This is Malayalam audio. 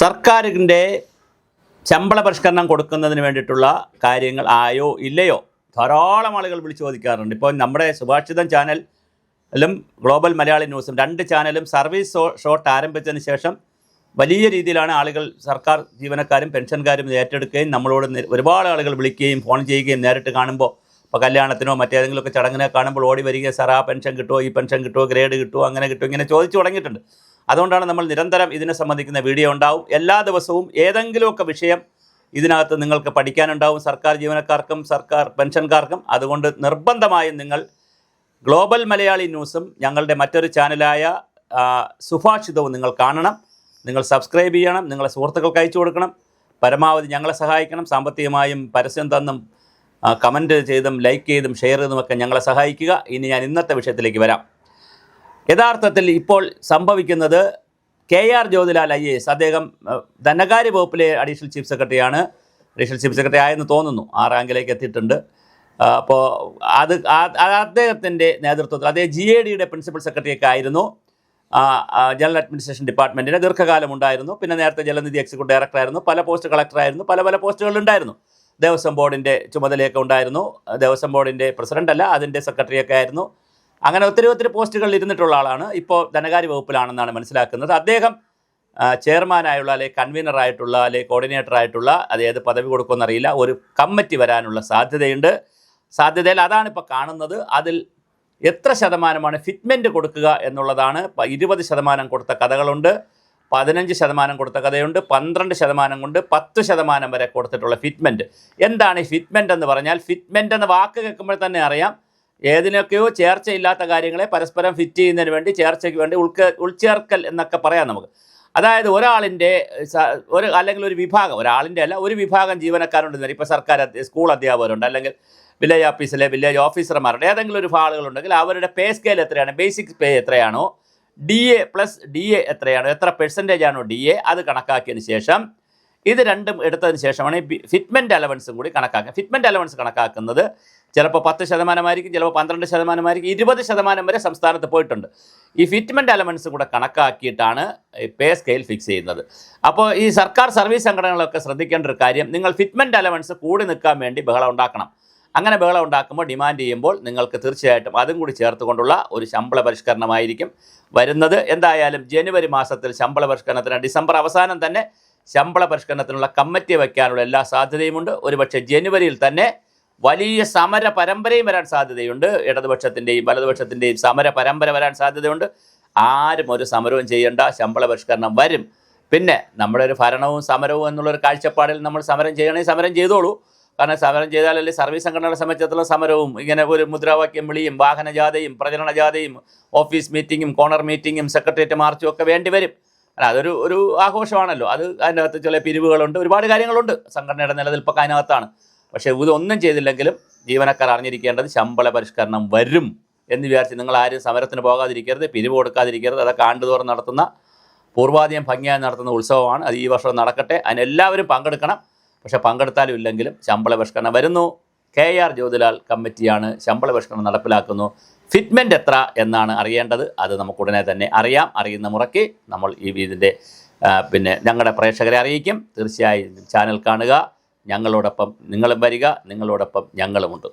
സർക്കാരിന്റെ ശമ്പള പരിഷ്കരണം കൊടുക്കുന്നതിന് വേണ്ടിയിട്ടുള്ള കാര്യങ്ങൾ ആയോ ഇല്ലയോ? ധാരാളം ആളുകൾ വിളിച്ചു ചോദിക്കാറുണ്ട്. ഇപ്പോൾ നമ്മുടെ സുഭാഷിതം ചാനലും ഗ്ലോബൽ മലയാളി ന്യൂസും രണ്ട് ചാനലും സർവീസ് ഷോട്ട് ആരംഭിച്ചതിന് ശേഷം വലിയ രീതിയിലാണ് ആളുകൾ സർക്കാർ ജീവനക്കാരും പെൻഷൻകാരും ഏറ്റെടുക്കുകയും നമ്മളോട് ഒരുപാട് ആളുകൾ വിളിക്കുകയും ഫോൺ ചെയ്യുകയും നേരിട്ട് കാണുമ്പോൾ ഇപ്പോൾ കല്യാണത്തിനോ മറ്റേതെങ്കിലുമൊക്കെ ചടങ്ങിനെ കാണുമ്പോൾ ഓടി വരിക സാർ ആ പെൻഷൻ കിട്ടുമോ? ഈ പെൻഷൻ കിട്ടുമോ? ഗ്രേഡ് കിട്ടുമോ? അങ്ങനെ കിട്ടുമോ? ഇങ്ങനെ ചോദിച്ചു തുടങ്ങിയിട്ടുണ്ട്. അതുകൊണ്ടാണ് നമ്മൾ നിരന്തരം ഇതിനെ സംബന്ധിക്കുന്ന വീഡിയോ ഉണ്ടാവും. എല്ലാ ദിവസവും ഏതെങ്കിലുമൊക്കെ വിഷയം ഇതിനകത്ത് നിങ്ങൾക്ക് പഠിക്കാനുണ്ടാവും. സർക്കാർ ജീവനക്കാർക്കും സർക്കാർ പെൻഷൻകാർക്കും. അതുകൊണ്ട് നിർബന്ധമായും നിങ്ങൾ ഗ്ലോബൽ മലയാളി ന്യൂസും ഞങ്ങളുടെ മറ്റൊരു ചാനലായ സുഭാഷിതവും നിങ്ങൾ കാണണം. നിങ്ങൾ സബ്സ്ക്രൈബ് ചെയ്യണം. നിങ്ങളെ സുഹൃത്തുക്കൾക്ക് അയച്ചു കൊടുക്കണം. പരമാവധി ഞങ്ങളെ സഹായിക്കണം. സാമ്പത്തികമായും പരസ്യം തന്നും കമന്റ് ചെയ്തും ലൈക്ക് ചെയ്തും ഷെയർ ചെയ്തുമൊക്കെ ഞങ്ങളെ സഹായിക്കുക. ഇനി ഞാൻ ഇന്നത്തെ വിഷയത്തിലേക്ക് വരാം. യഥാർത്ഥത്തിൽ ഇപ്പോൾ സംഭവിക്കുന്നത് K R Jyothilal I S. അദ്ദേഹം ധനകാര്യ വകുപ്പിലെ അഡീഷണൽ ചീഫ് സെക്രട്ടറിയാണ് അഡീഷണൽ ചീഫ് സെക്രട്ടറി ആയെന്ന് തോന്നുന്നു. ആ റാങ്കിലേക്ക് എത്തിയിട്ടുണ്ട്. അപ്പോൾ അത് അദ്ദേഹത്തിന്റെ നേതൃത്വത്തിൽ അദ്ദേഹം ജി എ ഡിയുടെ പ്രിൻസിപ്പൽ സെക്രട്ടറിയൊക്കെ ആയിരുന്നു. ജനറൽ അഡ്മിനിസ്ട്രേഷൻ ഡിപ്പാർട്ട്മെന്റിന് ദീർഘകാലം ഉണ്ടായിരുന്നു. പിന്നെ നേരത്തെ ജലനിധി എക്സിക്യൂട്ടീവ് ഡയറക്ടറായിരുന്നു പല പോസ്റ്റ് കളക്ടറായിരുന്നു പല പല പോസ്റ്റുകളുണ്ടായിരുന്നു ദേവസ്വം ബോർഡിന്റെ ചുമതലയൊക്കെ ഉണ്ടായിരുന്നു. ദേവസ്വം ബോർഡിന്റെ പ്രസിഡന്റ് അല്ല അതിന്റെ സെക്രട്ടറിയൊക്കെ ആയിരുന്നു. അങ്ങനെ ഒത്തിരി ഒത്തിരി പോസ്റ്റുകളിൽ ഇരുന്നിട്ടുള്ള ആളാണ്. ഇപ്പോൾ ധനകാര്യ വകുപ്പിലാണെന്നാണ് മനസ്സിലാക്കുന്നത്. അദ്ദേഹം ചെയർമാനായുള്ള അല്ലെങ്കിൽ കൺവീനറായിട്ടുള്ള അല്ലെങ്കിൽ കോർഡിനേറ്ററായിട്ടുള്ള അത് ഏത് പദവി കൊടുക്കുമെന്നറിയില്ല ഒരു കമ്മിറ്റി വരാനുള്ള സാധ്യതയുണ്ട്. സാധ്യതയിൽ അതാണ് ഇപ്പോൾ കാണുന്നത്. അതിൽ എത്ര ശതമാനമാണ് ഫിറ്റ്മെന്റ് കൊടുക്കുക എന്നുള്ളതാണ്. ഇരുപത് ശതമാനം കൊടുത്ത കഥകളുണ്ട്. പതിനഞ്ച് ശതമാനം കൊടുത്ത കഥയുണ്ട് പന്ത്രണ്ട് ശതമാനം കൊണ്ട് പത്ത് ശതമാനം വരെ കൊടുത്തിട്ടുള്ള ഫിറ്റ്മെന്റ് എന്താണ് ഈ ഫിറ്റ്മെന്റ് എന്ന് പറഞ്ഞാൽ ഫിറ്റ്മെന്റ് എന്ന വാക്ക് കേൾക്കുമ്പോൾ തന്നെ അറിയാം. ഏതിനൊക്കെയോ ചേർച്ചയില്ലാത്ത കാര്യങ്ങളെ പരസ്പരം ഫിറ്റ് ചെയ്യുന്നതിന് വേണ്ടി ചേർച്ചയ്ക്ക് വേണ്ടി ഉൾക്ക ഉൾച്ചേർക്കൽ എന്നൊക്കെ പറയാം നമുക്ക്. അതായത് ഒരാളിന്റെ ഒരു അല്ലെങ്കിൽ ഒരു വിഭാഗം ഒരാളിന്റെ അല്ല ഒരു വിഭാഗം ജീവനക്കാരുണ്ട് ഇപ്പോൾ സർക്കാർ സ്കൂൾ അധ്യാപകരുണ്ട് അല്ലെങ്കിൽ വില്ലേജ് ഓഫീസിലെ വില്ലേജ് ഓഫീസർമാരുടെ ഏതെങ്കിലും ഒരു ആളുകളുണ്ടെങ്കിൽ അവരുടെ പേ സ്കെയിൽ എത്രയാണ് ബേസിക് പേ എത്രയാണോ D A plus D A എത്രയാണോ എത്ര പെർസെന്റേജ് ആണോ ഡി എ അത് കണക്കാക്കിയതിന് ശേഷം ഇത് രണ്ടും എടുത്തതിന് ശേഷമാണ് ഫിറ്റ്മെന്റ് അലവൻസും കൂടി കണക്കാക്കുക. ഫിറ്റ്മെന്റ് അലവൻസ് കണക്കാക്കുന്നത് ചിലപ്പോൾ പത്ത് ശതമാനമായിരിക്കും ചിലപ്പോൾ പന്ത്രണ്ട് ശതമാനമായിരിക്കും ഇരുപത് ശതമാനം വരെ സംസ്ഥാനത്ത് പോയിട്ടുണ്ട്. ഈ ഫിറ്റ്മെന്റ് അലവൻസ് കൂടെ കണക്കാക്കിയിട്ടാണ് പേ സ്കെയിൽ ഫിക്സ് ചെയ്യുന്നത്. അപ്പോൾ ഈ സർക്കാർ സർവീസ് സംഘടനകളൊക്കെ ശ്രദ്ധിക്കേണ്ട ഒരു കാര്യം നിങ്ങൾ ഫിറ്റ്മെന്റ് അലവൻസ് കൂടി നിൽക്കാൻ വേണ്ടി ബഹളം ഉണ്ടാക്കണം. അങ്ങനെ ബഹളം ഉണ്ടാക്കുമ്പോൾ ഡിമാൻഡ് ചെയ്യുമ്പോൾ നിങ്ങൾക്ക് തീർച്ചയായിട്ടും അതും കൂടി ചേർത്തുകൊണ്ടുള്ള ഒരു ശമ്പള പരിഷ്കരണമായിരിക്കും വരുന്നത്. എന്തായാലും ജനുവരി മാസത്തിൽ ശമ്പള പരിഷ്കരണത്തിന് ഡിസംബർ അവസാനം തന്നെ ശമ്പള പരിഷ്കരണത്തിനുള്ള കമ്മിറ്റി വയ്ക്കാനുള്ള എല്ലാ സാധ്യതയുമുണ്ട്. ഒരുപക്ഷെ ജനുവരിയിൽ തന്നെ വലിയ സമര പരമ്പരയും വരാൻ സാധ്യതയുണ്ട്. ഇടതുപക്ഷത്തിന്റെയും വലതുപക്ഷത്തിന്റെയും സമര പരമ്പര വരാൻ സാധ്യതയുണ്ട്. ആരും ഒരു സമരവും ചെയ്യേണ്ട. ശമ്പള പരിഷ്കരണം വരും. പിന്നെ നമ്മുടെ ഒരു ഭരണവും സമരവും എന്നുള്ളൊരു കാഴ്ചപ്പാടിൽ നമ്മൾ സമരം ചെയ്യണമെങ്കിൽ സമരം ചെയ്തോളൂ. കാരണം സമരം ചെയ്താലല്ലേ സർവീസ് സംഘടനകളെ സംബന്ധിച്ചിടത്തോളം സമരവും ഇങ്ങനെ ഒരു മുദ്രാവാക്യം വിളിയും വാഹനജാഥയും പ്രചരണ ജാഥയും ഓഫീസ് മീറ്റിങ്ങും കോർണർ മീറ്റിങ്ങും സെക്രട്ടേറിയറ്റ് മാർച്ചും ഒക്കെ വേണ്ടി വരും. അല്ല അതൊരു ഒരു ആഘോഷമാണല്ലോ. അത് അതിനകത്ത് ചില പിരിവുകളുണ്ട് ഒരുപാട് കാര്യങ്ങളുണ്ട് സംഘടനയുടെ നിലനിൽപ്പൊക്കെ അതിനകത്താണ്. പക്ഷേ ഇതൊന്നും ചെയ്തില്ലെങ്കിലും ജീവനക്കാർ അറിഞ്ഞിരിക്കേണ്ടത് ശമ്പള പരിഷ്കരണം വരും എന്ന് വിചാരിച്ച് നിങ്ങൾ ആരും സമരത്തിന് പോകാതിരിക്കരുത് പിരിവ് കൊടുക്കാതിരിക്കരുത്. അതൊക്കെ ആണ്ടുതോറും നടത്തുന്ന പൂർവാധികം ഭംഗിയായി നടത്തുന്ന ഉത്സവമാണ്. അത് ഈ വർഷം നടക്കട്ടെ. അതിനെല്ലാവരും പങ്കെടുക്കണം. പക്ഷേ പങ്കെടുത്താലും ഇല്ലെങ്കിലും ശമ്പള പരിഷ്കരണം വരുന്നു. കെ ആർ ജ്യോതിലാൽ കമ്മിറ്റിയാണ് ശമ്പള പരിഷ്കരണം നടപ്പിലാക്കുന്നു. ഫിറ്റ്മെന്റ് എത്ര എന്നാണ് അറിയേണ്ടത് അത് നമുക്ക് ഉടനെ തന്നെ അറിയാം. അറിയുന്ന മുറയ്ക്ക് നമ്മൾ ഈ ഇതിന്റെ പിന്നെ ഞങ്ങളുടെ പ്രേക്ഷകരെ അറിയിക്കും. തീർച്ചയായും ചാനൽ കാണുക. ഞങ്ങളോടൊപ്പം നിങ്ങളും വരിക. നിങ്ങളോടൊപ്പം ഞങ്ങളുമുണ്ട്.